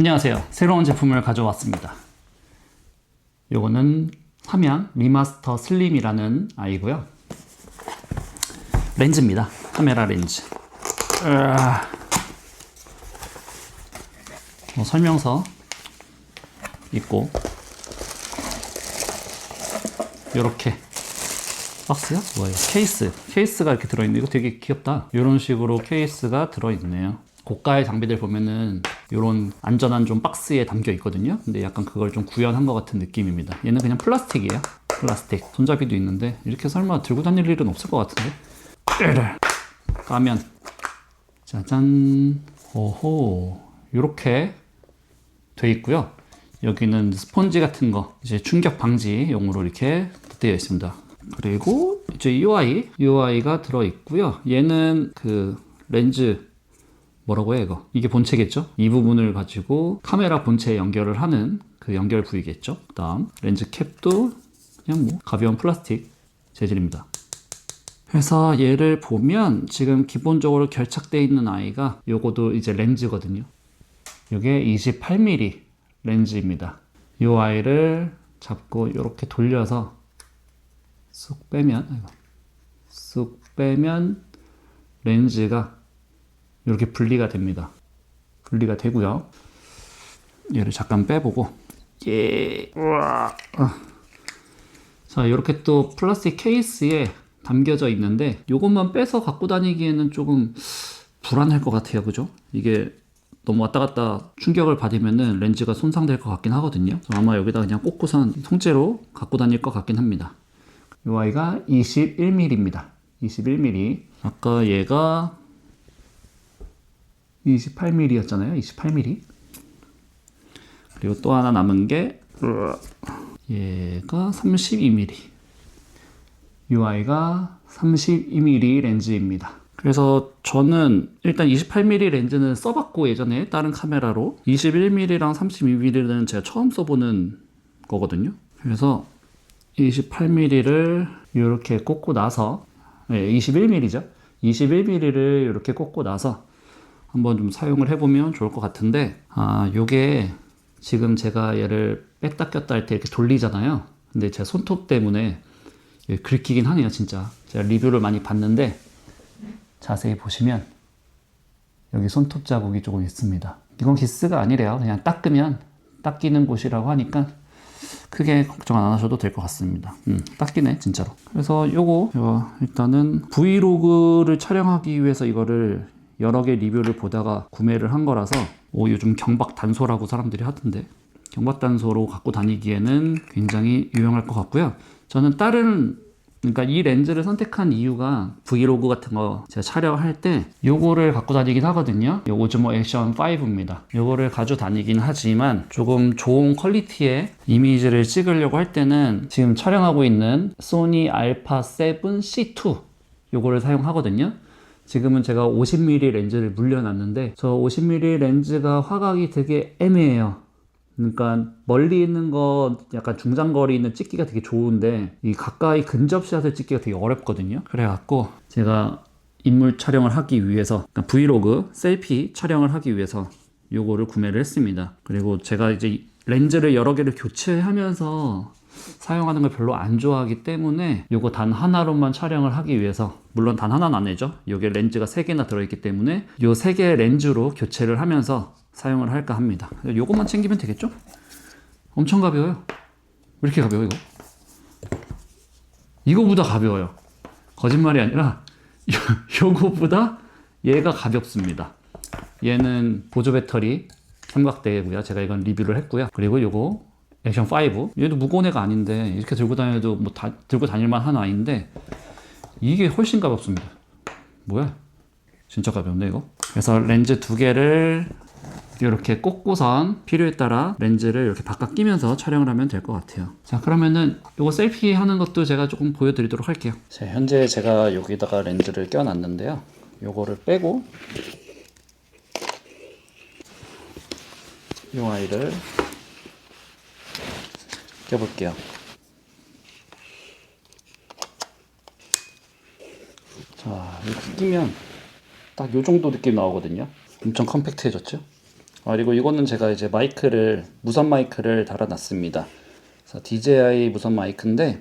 안녕하세요. 새로운 제품을 가져왔습니다. 요거는 삼양 리마스터 슬림이라는 아이고요. 렌즈입니다. 카메라 렌즈. 으아. 뭐 설명서 있고 요렇게 박스야? 뭐예요? 케이스. 케이스가 이렇게 들어있는데 이거 되게 귀엽다. 이런 식으로 케이스가 들어있네요. 고가의 장비들 보면은 이런 안전한 좀 박스에 담겨 있거든요. 근데 약간 그걸 좀 구현한 것 같은 느낌입니다. 얘는 그냥 플라스틱이에요. 플라스틱. 손잡이도 있는데 이렇게 설마 들고 다닐 일은 없을 것 같은데. 까면 짜잔. 오호. 이렇게 돼 있고요. 여기는 스펀지 같은 거 이제 충격 방지용으로 이렇게 되어 있습니다. 그리고 이제 UI, UI가 들어 있고요. 얘는 그 렌즈 뭐라고 해 이거? 이게 본체겠죠? 이 부분을 가지고 카메라 본체에 연결을 하는 그 연결 부위겠죠? 그 다음 렌즈 캡도 그냥 뭐 가벼운 플라스틱 재질입니다. 그래서 얘를 보면 지금 기본적으로 결착되어 있는 아이가 요거도 이제 렌즈거든요. 이게 28mm 렌즈입니다. 이 아이를 잡고 이렇게 돌려서 쑥 빼면 쑥 빼면 렌즈가 이렇게 분리가 됩니다. 분리가 되고요. 얘를 잠깐 빼보고 예. 우와. 아. 자 이렇게 또 플라스틱 케이스에 담겨져 있는데 이것만 빼서 갖고 다니기에는 조금 불안할 것 같아요. 그죠? 이게 너무 왔다 갔다 충격을 받으면은 렌즈가 손상될 것 같긴 하거든요. 아마 여기다 그냥 꽂고선 통째로 갖고 다닐 것 같긴 합니다. 이 아이가 21mm입니다. 21mm. 아까 얘가 28mm였잖아요. 28mm. 그리고 또 하나 남은 게 얘가 32mm. 이 아이가 32mm 렌즈입니다. 그래서 저는 일단 28mm 렌즈는 써봤고 예전에 다른 카메라로 21mm랑 32mm는 제가 처음 써보는 거거든요. 그래서 28mm를 이렇게 꽂고 나서 네, 21mm죠. 21mm를 이렇게 꽂고 나서 한번 좀 사용을 해보면 좋을 것 같은데 아 요게 지금 제가 얘를 뺐다 꼈다 할 때 이렇게 돌리잖아요. 근데 제 손톱 때문에 긁히긴 하네요, 진짜. 제가 리뷰를 많이 봤는데 자세히 보시면 여기 손톱 자국이 조금 있습니다. 이건 기스가 아니래요. 그냥 닦으면 닦이는 곳이라고 하니까 크게 걱정 안 하셔도 될 것 같습니다. 음, 닦이네 진짜로. 그래서 요거 요 일단은 브이로그를 촬영하기 위해서 이거를 여러 개 리뷰를 보다가 구매를 한 거라서 오 요즘 경박 단소라고 사람들이 하던데 경박 단소로 갖고 다니기에는 굉장히 유용할 것 같고요. 저는 다른 그러니까 이 렌즈를 선택한 이유가 브이로그 같은 거 제가 촬영할 때 요거를 갖고 다니긴 하거든요. 요 오즈모 액션 5입니다. 요거를 가지고 다니긴 하지만 조금 좋은 퀄리티의 이미지를 찍으려고 할 때는 지금 촬영하고 있는 소니 알파 7 C2 요거를 사용하거든요. 지금은 제가 50mm 렌즈를 물려놨는데 저 50mm 렌즈가 화각이 되게 애매해요. 그러니까 멀리 있는 거 약간 중장거리 있는 찍기가 되게 좋은데 이 가까이 근접샷을 찍기가 되게 어렵거든요. 그래갖고 제가 인물 촬영을 하기 위해서 그러니까 브이로그 셀피 촬영을 하기 위해서 요거를 구매를 했습니다. 그리고 제가 이제 렌즈를 여러 개를 교체하면서 사용하는 걸 별로 안 좋아하기 때문에 요거 단 하나로만 촬영을 하기 위해서 물론 단 하나는 아니죠. 요게 렌즈가 세 개나 들어있기 때문에 요세 개의 렌즈로 교체를 하면서 사용을 할까 합니다. 요것만 챙기면 되겠죠? 엄청 가벼워요. 왜 이렇게 가벼워 이거? 이거보다 가벼워요. 거짓말이 아니라 요, 요거보다 얘가 가볍습니다. 얘는 보조 배터리 삼각대고요. 제가 이건 리뷰를 했고요. 그리고 요거 액션 5. 얘도 무거운 애가 아닌데 이렇게 들고 다녀도 뭐 다, 들고 다닐만 한 아이인데 이게 훨씬 가볍습니다. 뭐야? 진짜 가볍네 이거. 그래서 렌즈 두 개를 이렇게 꽂고선 필요에 따라 렌즈를 이렇게 바꿔 끼면서 촬영을 하면 될 것 같아요. 자 그러면은 이거 셀피 하는 것도 제가 조금 보여드리도록 할게요. 자 현재 제가 여기다가 렌즈를 껴놨는데요. 요거를 빼고 이 아이를 껴볼게요. 자 이렇게 끼면 딱 요 정도 느낌 나오거든요. 엄청 컴팩트해졌죠? 아, 그리고 이거는 제가 이제 마이크를 무선 마이크를 달아놨습니다. 그래서 DJI 무선 마이크인데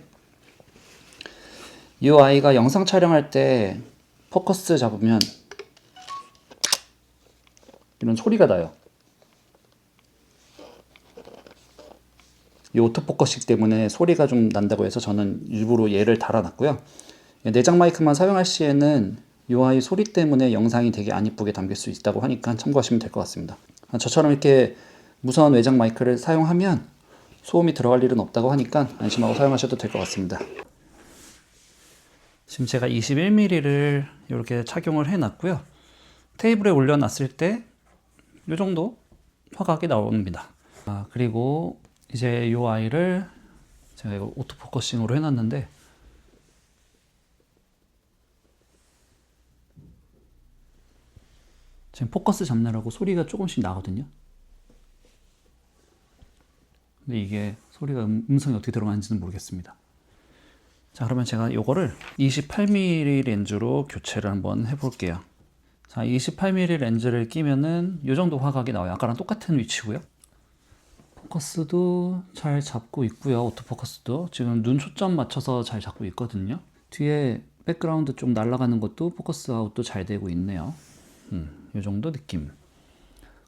이 아이가 영상 촬영할 때 포커스 잡으면 이런 소리가 나요. 이 오토포커싱 때문에 소리가 좀 난다고 해서 저는 일부러 얘를 달아놨고요. 내장 마이크만 사용할 시에는 이 아이 소리 때문에 영상이 되게 안 이쁘게 담길 수 있다고 하니까 참고하시면 될 것 같습니다. 아, 저처럼 이렇게 무선 외장 마이크를 사용하면 소음이 들어갈 일은 없다고 하니까 안심하고 사용하셔도 될 것 같습니다. 지금 제가 21mm를 이렇게 착용을 해놨고요. 테이블에 올려놨을 때 이 정도 화각이 나옵니다. 아, 그리고 이제 이 아이를 제가 이거 오토포커싱으로 해놨는데 지금 포커스 잡느라고 소리가 조금씩 나거든요. 근데 이게 소리가 음, 음성이 어떻게 들어가는지는 모르겠습니다. 자, 그러면 제가 이거를 28mm 렌즈로 교체를 한번 해볼게요. 자, 28mm 렌즈를 끼면은 이 정도 화각이 나와요. 아까랑 똑같은 위치고요. 포커스도 잘 잡고 있고요. 오토포커스도 지금 눈 초점 맞춰서 잘 잡고 있거든요. 뒤에 백그라운드 좀 날아가는 것도 포커스 아웃도 잘 되고 있네요. 음, 이 정도 느낌.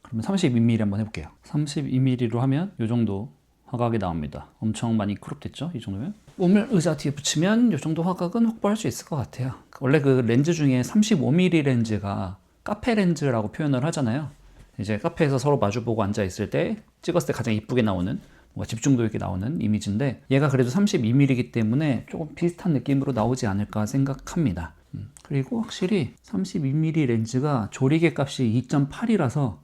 그러면 32mm 한번 해볼게요. 32mm로 하면 이 정도 화각이 나옵니다. 엄청 많이 크롭됐죠? 이 정도면. 우물 의자 뒤에 붙이면 이 정도 화각은 확보할 수 있을 것 같아요. 원래 그 렌즈 중에 35mm 렌즈가 카페 렌즈라고 표현을 하잖아요. 이제 카페에서 서로 마주보고 앉아 있을 때 찍었을 때 가장 이쁘게 나오는 뭔가 집중도 있게 나오는 이미지인데 얘가 그래도 32mm이기 때문에 조금 비슷한 느낌으로 나오지 않을까 생각합니다. 음, 그리고 확실히 32mm 렌즈가 조리개 값이 2.8이라서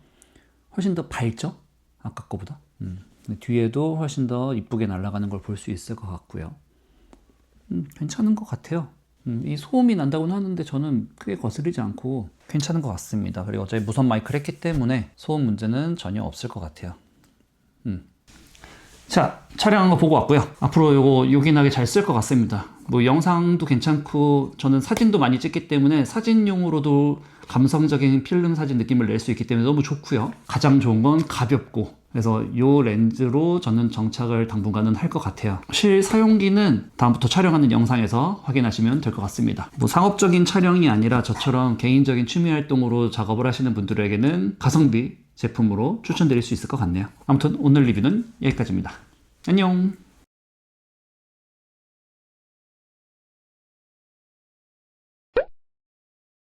훨씬 더 밝죠? 아까 거보다. 음, 뒤에도 훨씬 더 이쁘게 날아가는 걸 볼 수 있을 것 같고요. 음, 괜찮은 것 같아요. 음, 이 소음이 난다고는 하는데 저는 크게 거스르지 않고 괜찮은 것 같습니다. 그리고 어차피 무선 마이크를 했기 때문에 소음 문제는 전혀 없을 것 같아요. 음. 자, 촬영한 거 보고 왔고요. 앞으로 요거 요긴하게 잘 쓸 것 같습니다. 뭐 영상도 괜찮고 저는 사진도 많이 찍기 때문에 사진용으로도 감성적인 필름 사진 느낌을 낼 수 있기 때문에 너무 좋고요. 가장 좋은 건 가볍고 그래서 이 렌즈로 저는 정착을 당분간은 할 것 같아요. 실 사용기는 다음부터 촬영하는 영상에서 확인하시면 될 것 같습니다. 뭐 상업적인 촬영이 아니라 저처럼 개인적인 취미 활동으로 작업을 하시는 분들에게는 가성비 제품으로 추천드릴 수 있을 것 같네요. 아무튼 오늘 리뷰는 여기까지입니다. 안녕!